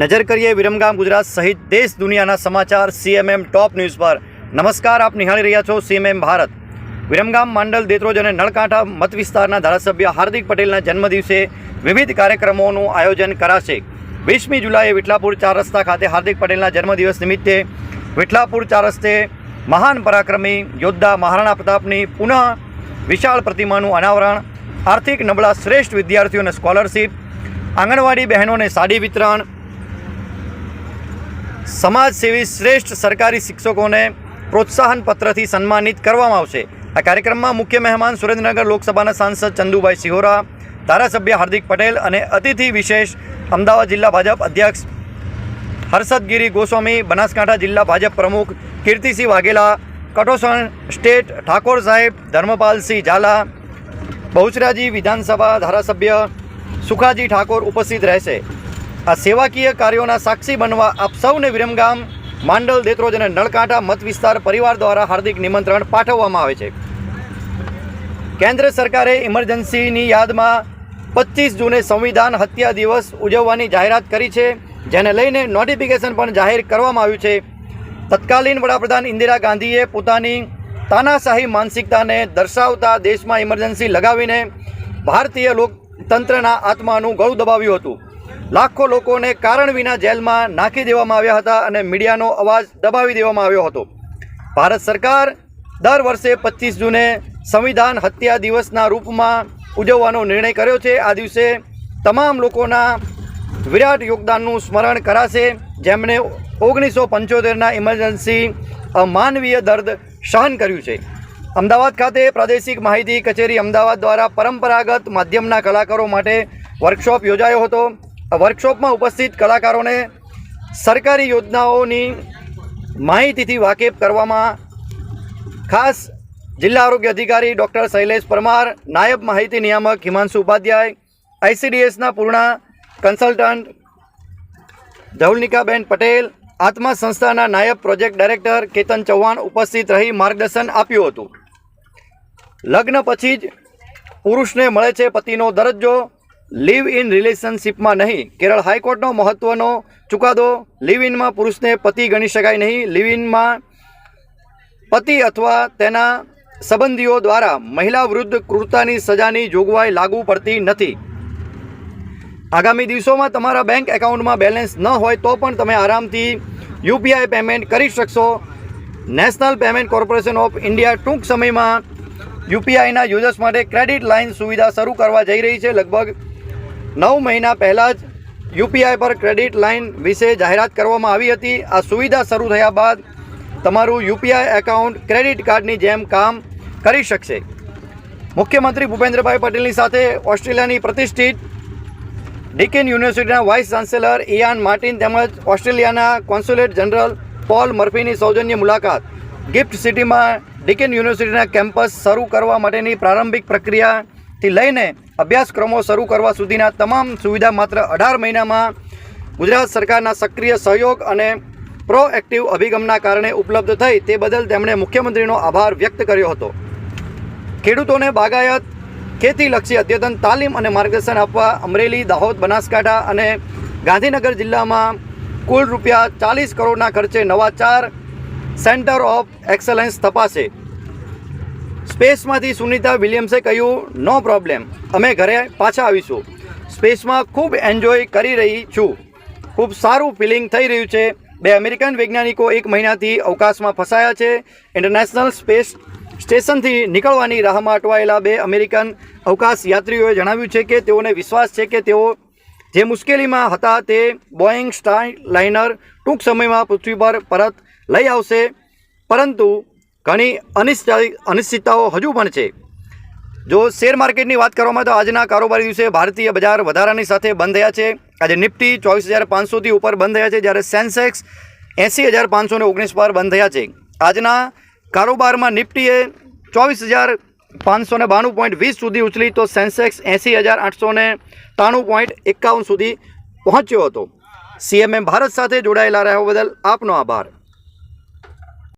નજર કરીએ વિરમગામ ગુજરાત સહિત દેશ દુનિયાના સમાચાર સીએમએમ ટોપ ન્યૂઝ પર. નમસ્કાર, આપ નિહાળી રહ્યા છો સીએમએમ ભારત. વિરમગામ માંડલ, દેત્રોજ અને નળકાંઠા મત વિસ્તારના ધારાસભ્ય હાર્દિક પટેલના જન્મદિવસે વિવિધ કાર્યક્રમોનું આયોજન કરાશે. વીસમી જુલાઈએ વિઠલાપુર ચાર રસ્તા ખાતે હાર્દિક પટેલના જન્મદિવસ નિમિત્તે વિઠલાપુર ચાર રસ્તે મહાન પરાક્રમી યોદ્ધા મહારાણા પ્રતાપની પુનઃ વિશાળ પ્રતિમાનું અનાવરણ, આર્થિક નબળા શ્રેષ્ઠ વિદ્યાર્થીઓને સ્કોલરશીપ, આંગણવાડી બહેનોને સાડી વિતરણ સમાજસેવી શ્રેષ્ઠ સરકારી શિક્ષકોને પ્રોત્સાહન પત્રથી સન્માનિત કરવામાં આવશે. આ કાર્યક્રમમાં મુખ્ય મહેમાન સુરેન્દ્રનગર લોકસભાના સાંસદ ચંદુભાઈ સિહોરા ધારાસભ્ય હાર્દિક પટેલ અને અતિથિ વિશેષ અમદાવાદ જિલ્લા ભાજપ અધ્યક્ષ હર્ષદગીરી ગોસ્વામી, બનાસકાંઠા જિલ્લા ભાજપ પ્રમુખ કીર્તિસિંહ વાઘેલા, કટોસણ સ્ટેટ ઠાકોર સાહેબ ધર્મપાલસિંહ ઝાલા, બહુચરાજી વિધાનસભા ધારાસભ્ય સુખાજી ઠાકોર ઉપસ્થિત રહેશે. આ સેવાકીય કાર્યોના સાક્ષી બનવા આપ સૌને વિરમગામ, માંડલ દેત્રોજ અને નળકાંઠા મત વિસ્તાર પરિવાર દ્વારા હાર્દિક નિમંત્રણ પાઠવવામાં આવે છે. કેન્દ્ર સરકારે ઇમરજન્સીની યાદમાં પચીસ જૂને સંવિધાન હત્યા દિવસ ઉજવવાની જાહેરાત કરી છે, જેને લઈને નોટિફિકેશન પણ જાહેર કરવામાં આવ્યું છે. તત્કાલીન વડાપ્રધાન ઇન્દિરા ગાંધીએ પોતાની તાનાશાહી માનસિકતાને દર્શાવતા દેશમાં ઇમરજન્સી લગાવીને ભારતીય લોકતંત્રના આત્માનું ગળું દબાવ્યું હતું. લાખો લોકોને કારણ વિના જેલમાં નાખી દેવામાં આવ્યા હતા અને મીડિયાનો અવાજ દબાવી દેવામાં આવ્યો હતો. ભારત સરકાર દર વર્ષે પચીસ જૂને સંવિધાન હત્યા દિવસના રૂપમાં ઉજવવાનો નિર્ણય કર્યો છે. આ દિવસે તમામ લોકોના વિરાટ યોગદાનનું સ્મરણ કરાશે. જેમણે ઓગણીસો પંચોતેરના ઇમરજન્સી માનવીય દર્દ સહન કર્યું છે. અમદાવાદ ખાતે પ્રાદેશિક માહિતી કચેરી અમદાવાદ દ્વારા પરંપરાગત માધ્યમના કલાકારો માટે વર્કશોપ યોજાયો હતો. વર્કશોપમાં ઉપસ્થિત કલાકારોને સરકારી યોજનાઓની માહિતીથી વાકેફ કરવામાં ખાસ જિલ્લા આરોગ્ય અધિકારી ડૉક્ટર શૈલેષ પરમાર, નાયબ માહિતી નિયામક હિમાંશુ ઉપાધ્યાય, આઈસીડીએસના પૂર્ણા કન્સલ્ટન્ટ ધવલનિકાબેન પટેલ, આત્મા સંસ્થાના નાયબ પ્રોજેક્ટ ડાયરેક્ટર કેતન ચૌહાણ ઉપસ્થિત રહી માર્ગદર્શન આપ્યું હતું. લગ્ન પછી જ પુરુષને મળે છે પતિનો દરજ્જો. લિવ ઇન રિલેશનશિપમાં નહીં. કેરળ હાઈકોર્ટનો મહત્વનો ચુકાદો લીવ ઇનમાં પુરુષને પતિ ગણી શકાય નહીં. લિવ ઇનમાં પતિ અથવા તેના સંબંધીઓ દ્વારા મહિલા વિરુદ્ધ ક્રૂરતાની સજાની જોગવાઈ લાગુ પડતી નથી. આગામી દિવસોમાં તમારા બેંક એકાઉન્ટમાં બેલેન્સ ન હોય તો પણ તમે આરામથી યુપીઆઈ પેમેન્ટ કરી શકશો. National payment corporation of India ટૂંક સમયમાં યુપીઆઈના યુઝર્સ માટે ક્રેડિટ લાઇન સુવિધા શરૂ કરવા જઈ રહી છે. લગભગ નવ મહિના પહેલાં જ યુપીઆઈ પર ક્રેડિટ લાઇન વિશે જાહેરાત કરવામાં આવી હતી. આ સુવિધા શરૂ થયા બાદ તમારું યુપીઆઈ એકાઉન્ટ ક્રેડિટ કાર્ડની જેમ કામ કરી શકશે. મુખ્યમંત્રી ભૂપેન્દ્રભાઈ પટેલની સાથે ઓસ્ટ્રેલિયાની પ્રતિષ્ઠિત ડિકેન યુનિવર્સિટીના વાઇસ ચાન્સેલર ઇયાન માર્ટિન તેમજ ઓસ્ટ્રેલિયાના કોન્સ્યુલેટ જનરલ પોલ મર્ફીની સૌજન્ય મુલાકાત. ગિફ્ટ સિટીમાં ડિકેન યુનિવર્સિટીના કેમ્પસ શરૂ કરવા માટેની પ્રારંભિક પ્રક્રિયાથી લઈને અભ્યાસક્રમો શરૂ કરવા સુધીના તમામ સુવિધા માત્ર અઢાર મહિનામાં ગુજરાત સરકારના સક્રિય સહયોગ અને પ્રોએક્ટિવ અભિગમના કારણે ઉપલબ્ધ થઈ તે બદલ તેમણે મુખ્યમંત્રીનો આભાર વ્યક્ત કર્યો હતો. ખેડૂતોને બાગાયત ખેતીલક્ષી અદ્યતન તાલીમ અને માર્ગદર્શન આપવા અમરેલી, દાહોદ, બનાસકાંઠા અને ગાંધીનગર જિલ્લામાં કુલ રૂપિયા ચાલીસ કરોડના ખર્ચે નવા ચાર સેન્ટર ઓફ એક્સલન્સ તપાસે. સ્પેસમાંથી સુનિતા વિલિયમ્સે કહ્યું, નો પ્રોબ્લેમ, અમે ઘરે પાછા આવીશું. સ્પેસમાં ખૂબ એન્જોય કરી રહી છું. ખૂબ સારું ફિલિંગ થઈ રહ્યું છે. બે અમેરિકન વૈજ્ઞાનિકો એક મહિનાથી અવકાશમાં ફસાયા છે. ઇન્ટરનેશનલ સ્પેસ સ્ટેશનથી નીકળવાની રાહમાં અટવાયેલા બે અમેરિકન અવકાશ યાત્રીઓએ જણાવ્યું છે કે તેઓને વિશ્વાસ છે કે તેઓ જે મુશ્કેલીમાં હતા તે બોઈંગ સ્ટાર લાઇનર ટૂંક સમયમાં પૃથ્વી પર પરત લઈ આવશે. પરંતુ ઘણી અનિશ્ચિત અનિશ્ચિતતાઓ હજુ પણ છે. જો શેર માર્કેટની વાત કરવામાં તો આજના કારોબારી દિવસે ભારતીય બજાર વધારાની સાથે બંધ થયા છે. આજે નિફ્ટી ચોવીસ હજાર પાંચસોથી ઉપર બંધ થયા છે, જ્યારે સેન્સેક્સ એંસી હજાર પાંચસો ઓગણીસ પર બંધ થયા છે. આજના કારોબારમાં નિફ્ટીએ ચોવીસ હજાર પાંચસો બાણું પોઈન્ટ વીસ સુધી ઉછળી તો સેન્સેક્સ એંસી હજાર આઠસો ત્રાણું પોઈન્ટ એકાવન સુધી પહોંચ્યો હતો. સીએમએમ ભારત સાથે જોડાયેલા રહેવા બદલ આપનો આભાર.